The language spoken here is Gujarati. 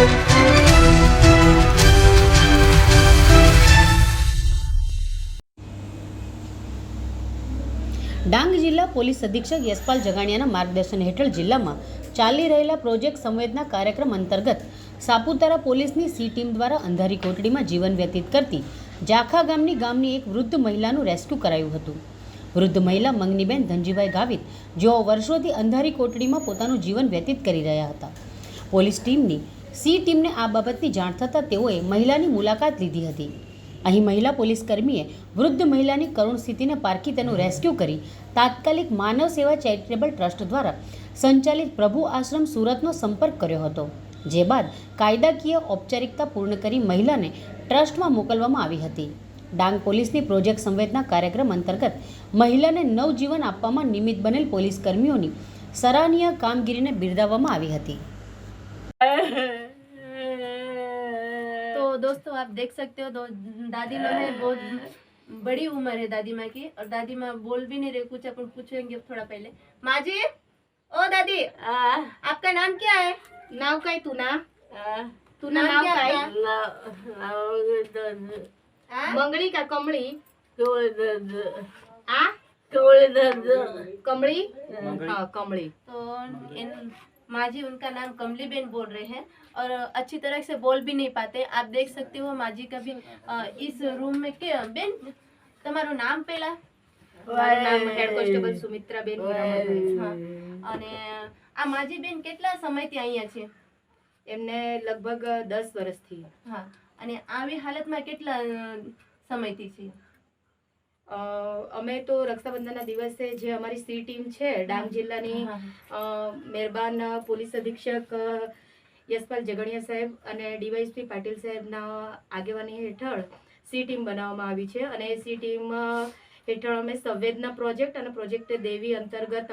ડાંગ જિલ્લા પોલીસ અધિક્ષક યશપાલ જગાણિયાના માર્ગદર્શન હેઠળ જિલ્લામાં ચાલી રહેલા પ્રોજેક્ટ સંવેદના કાર્યક્રમ અંતર્ગત સાપુતારા પોલીસની સી ટીમ દ્વારા અંધારી કોટડીમાં જીવન વ્યતીત કરતી જાખા ગામની ગામની એક વૃદ્ધ મહિલાનું રેસ્ક્યુ કરાયું હતું. વૃદ્ધ મહિલા મંગનીબેન ધનજીભાઈ ગાવિત, જેઓ વર્ષોથી અંધારી કોટડીમાં પોતાનું જીવન વ્યતીત કરી રહ્યા હતા. પોલીસ ટીમની સી ટીમને આ બાબતની જાણ થતાં તેઓએ મહિલાની મુલાકાત લીધી હતી. અહીં મહિલા પોલીસ કર્મીએ વૃદ્ધ મહિલાની કરુણ સ્થિતિને પારખી તેનું રેસ્ક્યુ કરી તાત્કાલિક માનવ સેવા ચેરિટેબલ ટ્રસ્ટ દ્વારા સંચાલિત પ્રભુ આશ્રમ સુરતનો સંપર્ક કર્યો હતો, જે બાદ કાયદાકીય ઔપચારિકતા પૂર્ણ કરી મહિલાને ટ્રસ્ટમાં મોકલવામાં આવી હતી. ડાંગ પોલીસની પ્રોજેક્ટ સંવેદના કાર્યક્રમ અંતર્ગત મહિલાને નવજીવન આપવામાં નિમિત્ત બનેલ પોલીસ કર્મીઓની સરાહનીય કામગીરીને બિરદાવવામાં આવી હતી. दोस्तों आप देख सकते हो दो दादी लोग है बहुत बड़ी उम्र है दादी माँ की और दादी माँ बोल भी नहीं रहे कुछ अपन पूछेंगे थोड़ा पहले। माँ जी ओ दादी आपका नाम क्या है? नाव का है तू ना? तू नाम क्या है? मंगली का कमली आ? कमली हाँ कमली तो इन माँ जी उनका नाम कमली बेन बोल रहे हैं और अच्छी तरह से बोल भी नहीं पाते आप देख सकते हो माँ जी का भी अ, इस रूम में के बेन તમારું નામ પેલા મારું નામ હેડ કોન્સ્ટેબલ સુમિત્રા બેન હા અને આ માજી બેન કેટલા સમયથી અહીંયા છે એમને લગભગ દસ વર્ષથી હા અને આવી હાલતમાં કેટલા અ, સમયથી છે અ, અમે તો રક્ષાબંધનના દિવસે જે અમારી સી ટીમ છે ડાંગ જિલ્લાની મહેરબાન પોલીસ અધિક્ષક યશપાલ જગણિયા સાહેબ અને ડીવાયસપી પાટીલ સાહેબના આગેવાની હેઠળ સી ટીમ બનાવવામાં આવી છે. અને સી ટીમ હેઠળ અમે સંવેદના પ્રોજેક્ટ અને પ્રોજેક્ટ દેવી અંતર્ગત